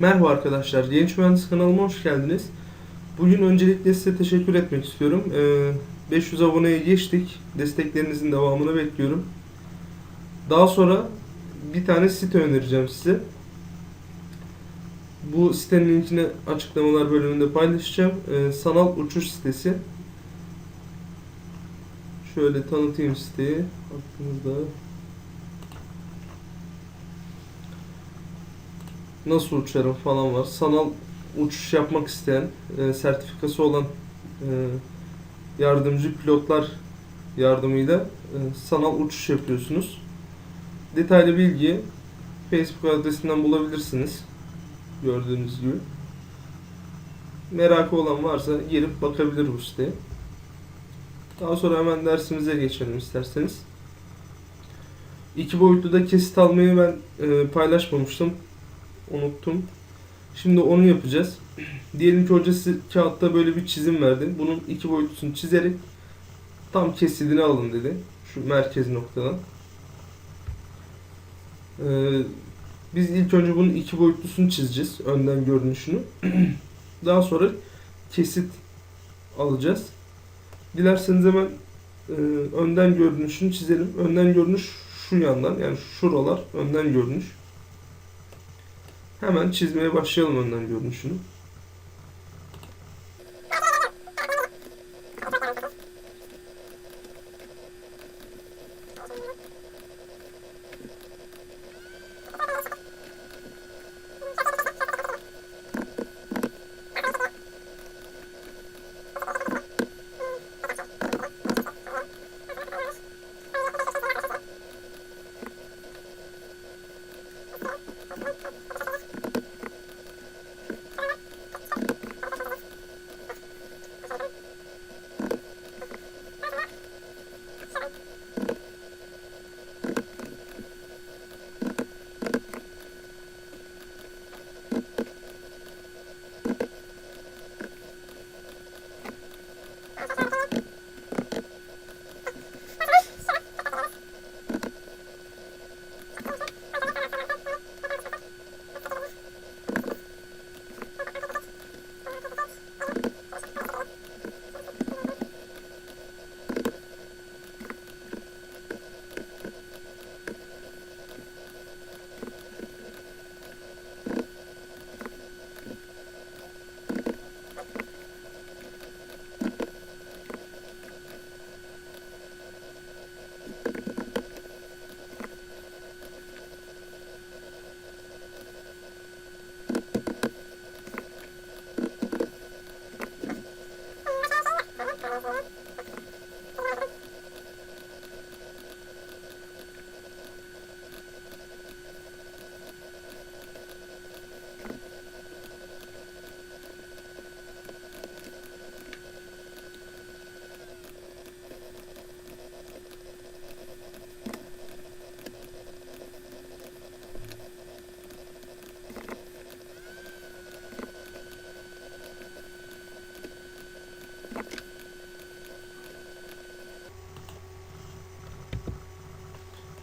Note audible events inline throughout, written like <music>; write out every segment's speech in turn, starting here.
Merhaba arkadaşlar, Genç Mühendis kanalıma hoş geldiniz. Bugün öncelikle size teşekkür etmek istiyorum. Ee, 500 aboneye geçtik. Desteklerinizin devamını bekliyorum. Daha sonra bir tane site önereceğim size. Bu sitenin linkini açıklamalar bölümünde paylaşacağım. Ee, sanal uçuş sitesi. Şöyle tanıtayım siteyi. Aklınızda. Nasıl uçarım falan var. Sanal uçuş yapmak isteyen, e, sertifikası olan e, yardımcı pilotlar yardımıyla e, sanal uçuş yapıyorsunuz. Detaylı bilgi Facebook adresinden bulabilirsiniz. Gördüğünüz gibi. Merakı olan varsa gelip bakabilir bu siteye. Daha sonra hemen dersimize geçelim isterseniz. İki boyutlu da kesit almayı ben e, paylaşmamıştım unuttum. Şimdi onu yapacağız. Diyelim ki hoca size kağıtta böyle bir çizim verdi. Bunun iki boyutlusunu çizerek tam kesidini alın dedi. Şu merkez noktadan. Ee, biz ilk önce bunun iki boyutlusunu çizeceğiz. Önden görünüşünü. <clears throat> Daha sonra kesit alacağız. Dilerseniz hemen e, önden görünüşünü çizelim. Önden görünüş şu yandan yani şuralar önden görünüş. Hemen çizmeye başlayalım önden görünüşünü.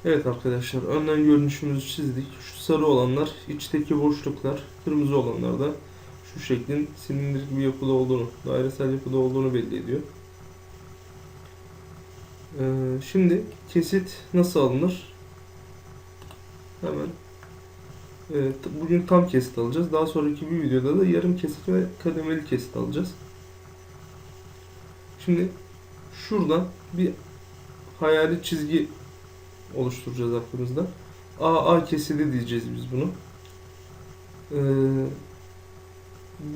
Evet arkadaşlar önden görünüşümüzü çizdik. Şu sarı olanlar içteki boşluklar, kırmızı olanlar da şu şeklin silindir bir yapıda olduğunu, dairesel yapıda olduğunu belli ediyor. Ee, şimdi kesit nasıl alınır? Hemen evet, bugün tam kesit alacağız. Daha sonraki bir videoda da yarım kesit ve kademeli kesit alacağız. Şimdi şuradan bir hayali çizgi oluşturacağız aklımızda. AA kesidi diyeceğiz biz bunu. Ee,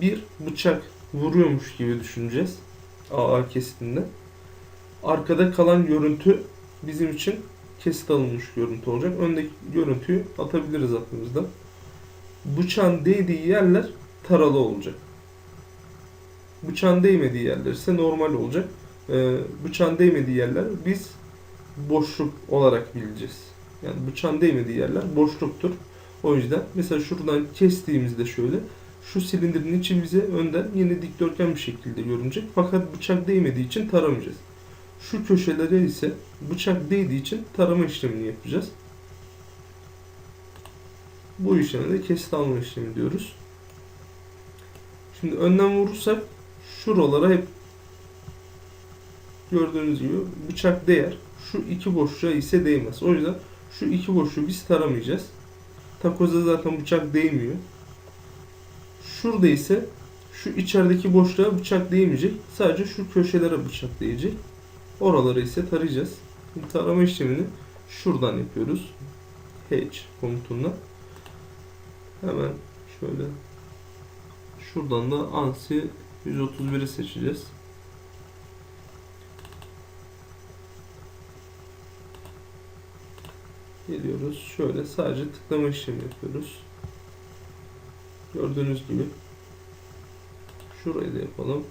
bir bıçak vuruyormuş gibi düşüneceğiz. AA kesidinde. Arkada kalan görüntü bizim için kesit alınmış görüntü olacak. Öndeki görüntüyü atabiliriz aklımızda. Bıçağın değdiği yerler taralı olacak. Bıçağın değmediği yerler ise normal olacak. Ee, bıçağın değmediği yerler biz boşluk olarak bileceğiz. Yani bıçağın değmediği yerler boşluktur. O yüzden mesela şuradan kestiğimizde şöyle şu silindirin içi bize önden yine dikdörtgen bir şekilde görünecek. Fakat bıçak değmediği için taramayacağız. Şu köşelere ise bıçak değdiği için tarama işlemini yapacağız. Bu işleme de kesit alma işlemi diyoruz. Şimdi önden vurursak şuralara hep gördüğünüz gibi bıçak değer. Şu iki boşluğa ise değmez. O yüzden şu iki boşluğu biz taramayacağız. Takoza zaten bıçak değmiyor. Şurada ise şu içerideki boşluğa bıçak değmeyecek. Sadece şu köşelere bıçak değecek. Oraları ise tarayacağız. Şimdi tarama işlemini şuradan yapıyoruz. H komutundan. Hemen şöyle şuradan da ANSI 131'i seçeceğiz. Geliyoruz. Şöyle sadece tıklama işlemi yapıyoruz. Gördüğünüz gibi. Şurayı da yapalım.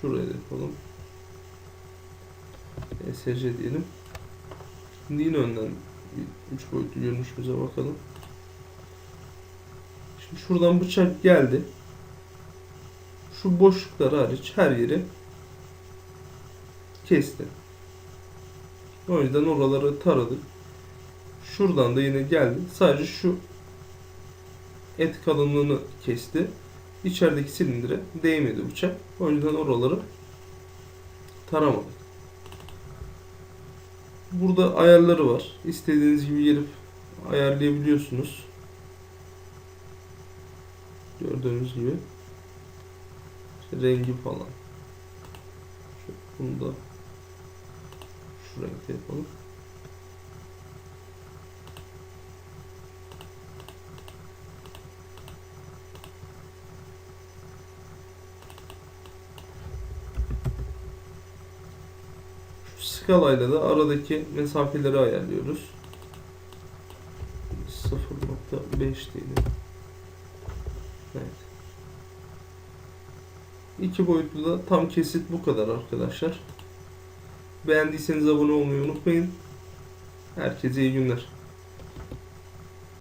Şurayı da yapalım. ESC diyelim. Şimdi yine önden bir üç boyutlu görünüşümüze bakalım. Şimdi şuradan bıçak geldi. Şu boşluklar hariç her yeri kesti. O yüzden oraları taradık. Şuradan da yine geldi. Sadece şu et kalınlığını kesti. İçerideki silindire değmedi bıçak. O yüzden oraları taramadık. Burada ayarları var. İstediğiniz gibi gelip ayarlayabiliyorsunuz. Gördüğünüz gibi. İşte rengi falan. Şu, bunu da şu renkte yapalım. Şu skalayla da aradaki mesafeleri ayarlıyoruz. 0.5 diyelim. Evet. İki boyutlu da tam kesit bu kadar arkadaşlar. Beğendiyseniz abone olmayı unutmayın. Herkese iyi günler.